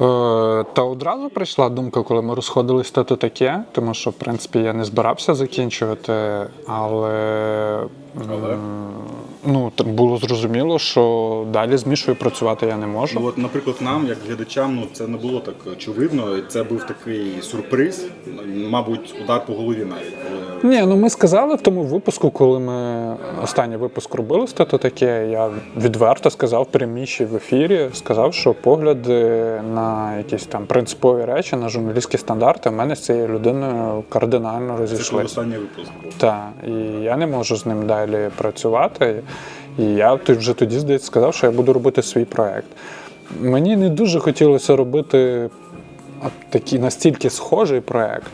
Е, Та одразу прийшла думка, коли ми розходились, та то таке, тому що, в принципі, я не збирався закінчувати, але, м, ну, було зрозуміло, що далі з Мішою працювати я не можу. Ну, от, наприклад, нам, як глядачам, ну це не було так очевидно. Це був такий сюрприз, мабуть, удар по голові навіть. Ні, ну ми сказали в тому випуску, коли ми останній випуск робили то то таке. Я відверто сказав при Міші в ефірі, сказав, що погляди на якісь там принципові речі, на журналістські стандарти, в мене з цією людиною кардинально Це коли останній випуск був. Так, і я не можу з ним далі працювати. І я вже тоді, здається, сказав, що я буду робити свій проект. Мені не дуже хотілося робити такий настільки схожий проект.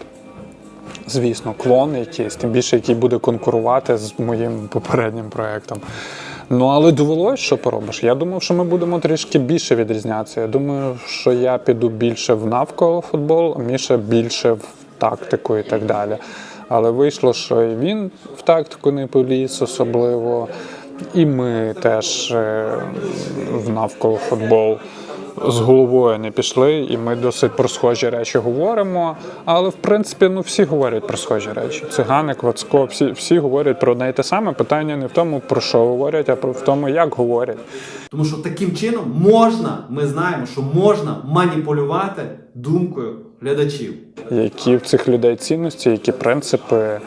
Звісно, клон якийсь, тим більше, який буде конкурувати з моїм попереднім проектом. Ну, але довелось, що поробиш. Я думав, що ми будемо трішки більше відрізнятися. Я думаю, що я піду більше в навколо футбол, а Міша більше в тактику і так далі. Але вийшло, що і він в тактику не поліз особливо, і ми теж е, в навколо футбол з головою не пішли, і ми досить про схожі речі говоримо. Але в принципі, ну всі говорять про схожі речі. Циганик, Вацко, всі, всі говорять про одне і те саме. Питання не в тому, про що говорять, а про в тому, як говорять. Тому що таким чином можна, ми знаємо, що можна маніпулювати думкою глядачів. Які в цих людей цінності, які принципи,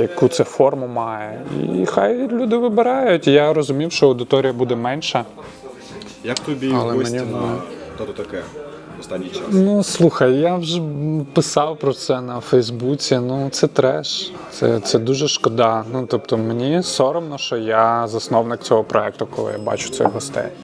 яку це форму має. І хай люди вибирають. Я розумів, що аудиторія буде менша. Як тобі Але гості мені на воно- таке останній час? Ну слухай, я вже писав про це на Фейсбуці. Ну це треш. Це, це дуже шкода. Ну тобто мені соромно, що я засновник цього проекту, коли я бачу цих гостей.